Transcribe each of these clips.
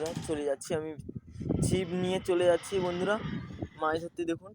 বন্ধুরা, চলে যাচ্ছি আমি। ছিপ নিয়ে চলে যাচ্ছি বন্ধুরা। মাছ ধরতে দেখুন,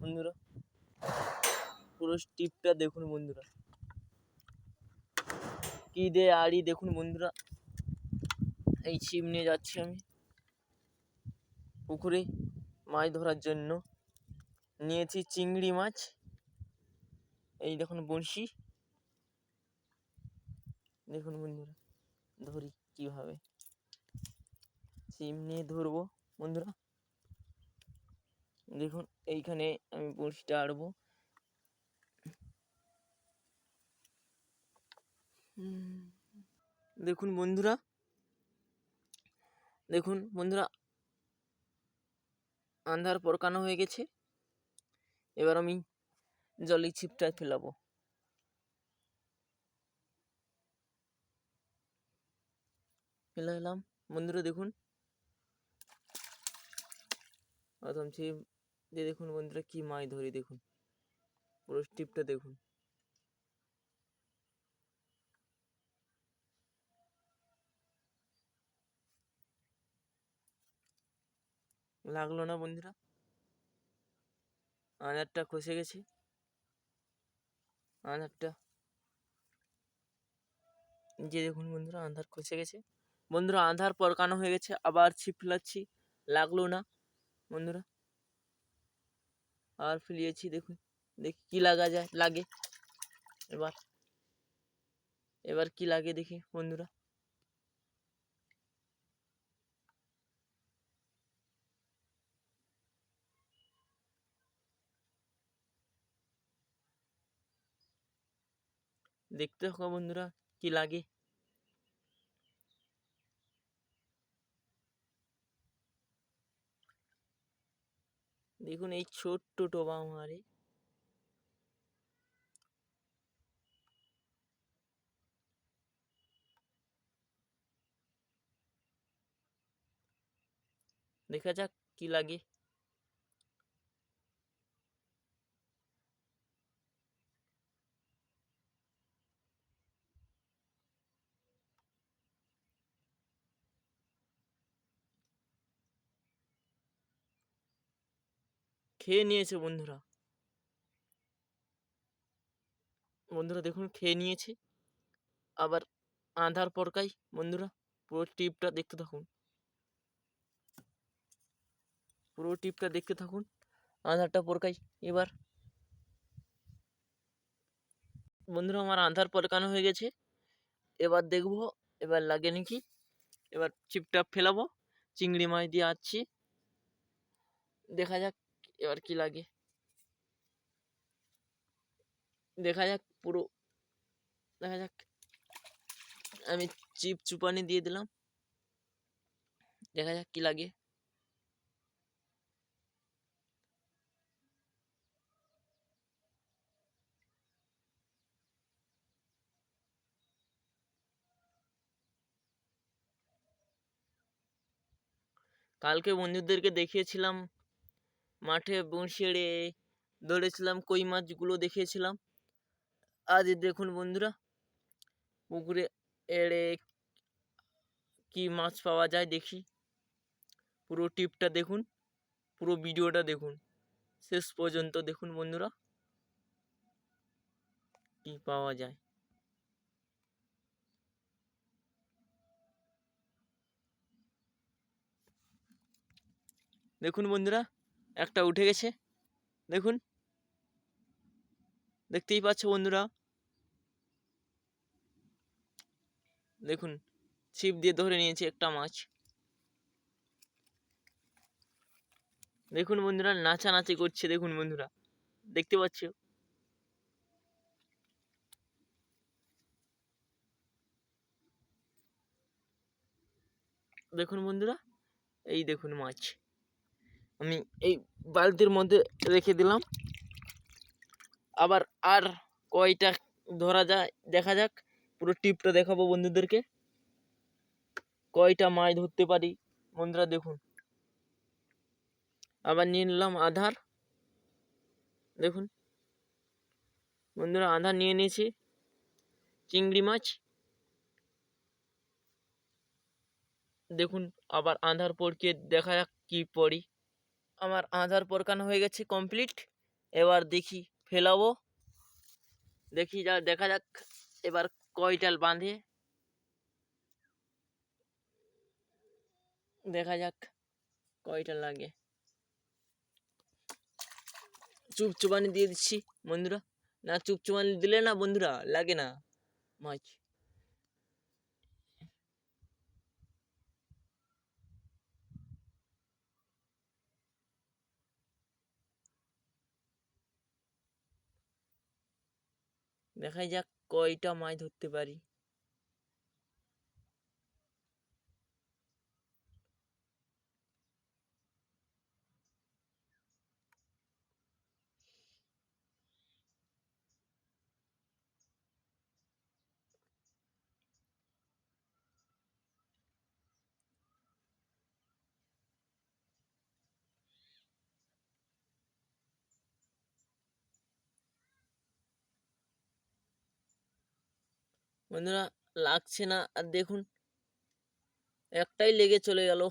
বন্ধুরা। পুরো স্টিপটা দেখুন বন্ধুরা। কি দে আড়ি দেখুন বন্ধুরা। এই ছিপ নিয়ে যাচ্ছি আমি পুকুরে মাছ ধরার জন্য। নিয়েছি চিংড়ি মাছ। এই দেখুন বড়শি। দেখুন বন্ধুরা, ধরি কীভাবে। সিম নিয়ে ধরবো, বন্ধুরা। দেখুন, এইখানে আমি বড়শিটা আড়বো। দেখুন, বন্ধুরা। দেখুন, বন্ধুরা, আন্ধার পরকানো হয়ে গেছে। এবার আমি জলে ছিপটা ফেলাবো। ফেলে এলাম। বন্ধুরা, দেখুন। প্রথম ছিপ দিয়ে দেখুন বন্ধুরা কি মাছ ধরি দেখুন। পুরো টিপটা দেখুন। লাগল না বন্ধুরা? আধারটা খসে গেছে। আধারটা যে দেখুন বন্ধুরা আধার খসে গেছে। বন্ধুরা আধার পরকানো হয়ে গেছে, আবার ছিপ ফেলাচ্ছি। লাগল না। বন্ধুরা আর ফেলিয়েছি দেখুন দেখি কি লাগা যায় লাগে এবার এবার কি লাগে দেখি বন্ধুরা দেখতে থাকো বন্ধুরা কি লাগে দেখুন এই ছোট্ট টোবা মারে দেখা যাক কি লাগে। খেয়ে নিয়েছে বন্ধুরা। বন্ধুরা দেখুন, খেয়ে নিয়েছে। আবার আধার পরকাই বন্ধুরা, পুরো টিপটা দেখতে থাকুন। পুরো টিপটা দেখতে থাকুন, আধারটা পরকাই। এবার বন্ধুরা আমার আধার পরকানো হয়ে গেছে। এবার দেখব, এবার লাগে নাকি? এবার চিপটা ফেলাবো, চিংড়ি মাছ দিয়ে আসছি দেখা যাক এবার কি লাগে দেখা যাক পুরো দেখা যাক আমি চিপ চুপানি দিয়ে দিলাম দেখা যাক কি লাগে কালকে বন্ধুদেরকে দেখিয়েছিলাম মাঠে এড়ে ধরেছিলাম কই মাছগুলো দেখিয়েছিলাম আজ দেখুন বন্ধুরা, পুকুরে এড়ে কি মাছ পাওয়া যায় দেখি। পুরো টিপটা দেখুন, পুরো ভিডিওটা দেখুন। শেষ পর্যন্ত দেখুন বন্ধুরা, কি পাওয়া যায়। দেখুন বন্ধুরা একটা উঠে গেছে। দেখুন। দেখতেই পাচ্ছ বন্ধুরা। দেখুন, ছিপ দিয়ে ধরে নিয়েছে একটা মাছ। দেখুন বন্ধুরা, নাচানাচি করছে। দেখুন বন্ধুরা, দেখতে পাচ্ছ? দেখুন বন্ধুরা, এই দেখুন মাছ। আমি এই বালতির মধ্যে রেখে দিলাম। আবার আর কয়টা ধরা যায় দেখা যাক। পুরো টিপটা দেখাবো বন্ধুদেরকে। কয়টা মাছ ধরতে পারি বন্ধুরা দেখুন। আবার নিয়ে নিলাম আধার। দেখুন। বন্ধুরা আধার নিয়ে নিয়েছি। চিংড়ি মাছ। দেখুন আবার আধার পড়কে দেখা যাক কি পড়ি। আমার আধার পরকানো হয়ে গেছে কমপ্লিট এবার দেখি ফেলাবো। দেখি যা, দেখা যাক এবার কয়টাল বাঁধে। দেখা যাক কয়টা লাগে। চুপচুপানি দিয়ে দিচ্ছি, বন্ধুরা। না, চুপচুপানি দিলে না, বন্ধুরা, লাগে না। মাছ। দেখাই যাক কয়টা মাছ ধরতে পারি। বন্ধুরা, লাগছে না। আর দেখুন, একটাই লেগে চলে গেল।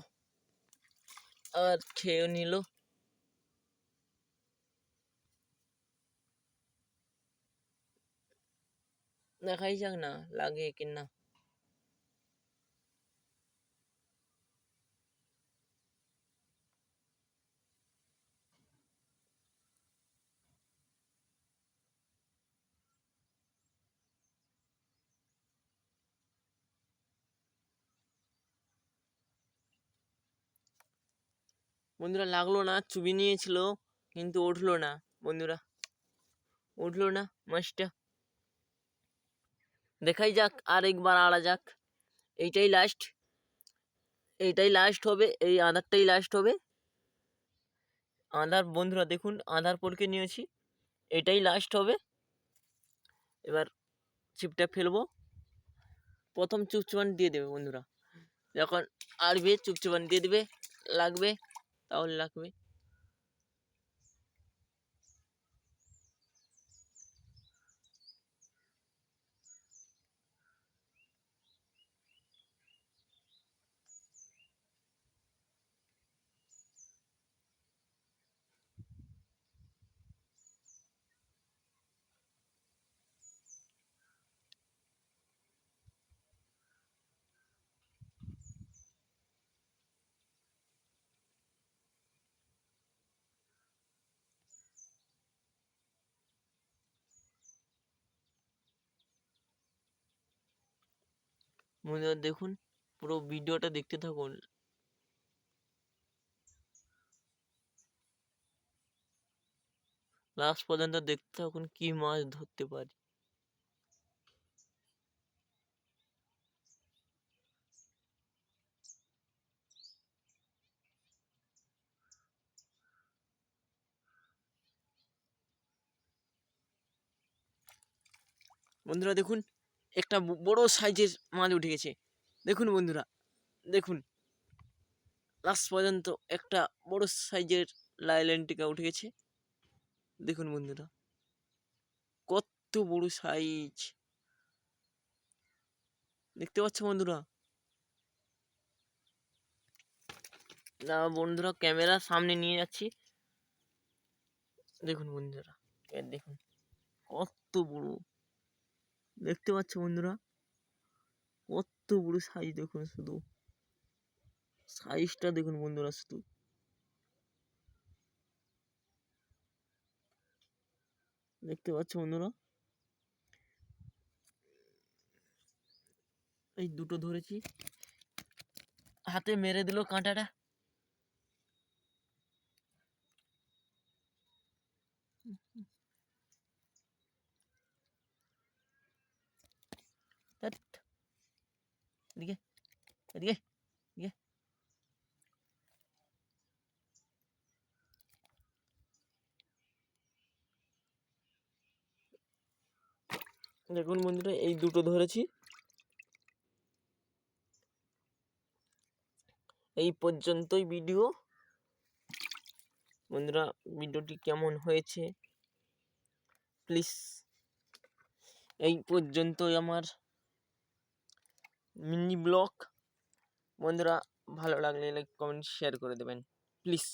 আর খেয়েও নিল। দেখাই যাক না, লাগে কি না বন্ধুরা লাগল না, চুবি নিয়েছিল, কিন্তু উঠল না, বন্ধুরা। উঠল না, মাছটা। দেখাই যাক আর একবার আড়া যাক। এইটাই লাস্ট এইটাই লাস্ট হবে, এই আধারটাই লাস্ট হবে। আধার, বন্ধুরা দেখুন, আধার পরকে নিয়েছি, এটাই লাস্ট হবে। এবার ছিপটা ফেলব। প্রথম চুপচুপান দিয়ে দেবে, বন্ধুরা। যখন আরবে চুপচুপান দিয়ে দেবে, লাগবে। তাহলে লাগবে বন্ধুরা দেখুন, পুরো ভিডিওটা দেখতে থাকুন। লাস্ট পর্যন্ত দেখতে থাকুন কি মাছ ধরতে পারি। বন্ধুরা দেখুন একটা বড় সাইজের মাছ উঠে গেছে। দেখুন বন্ধুরা, দেখুন। লাস্ট পর্যন্ত একটা বড় সাইজের লাইলেন্টিকা উঠে গেছে। দেখুন বন্ধুরা, কত বড় সাইজ। দেখতে পাচ্ছ বন্ধুরা? না বন্ধুরা, ক্যামেরা সামনে নিয়ে যাচ্ছি। দেখুন বন্ধুরা দেখুন, কত বড়। দেখতে পাচ্ছ বন্ধুরা? কত বড় সাইজ দেখুন শুধু। সাইজটা দেখুন বন্ধুরা শুধু। দেখতে পাচ্ছ বন্ধুরা? এই দুটো ধরেছি। হাতে মেরে দিল কাঁটাটা। এদিকে এদিকে এদিকে দেখুন বন্ধুরা, এই দুটো ধরেছি। এই পর্যন্তই ভিডিও। বন্ধুরা, ভিডিওটি কেমন হয়েছে? প্লিজ, এই পর্যন্তই আমার। মিনি ব্লগ বন্ধুরা ভালো লাগলে লাইক কমেন্ট শেয়ার করে দেবেন। প্লিজ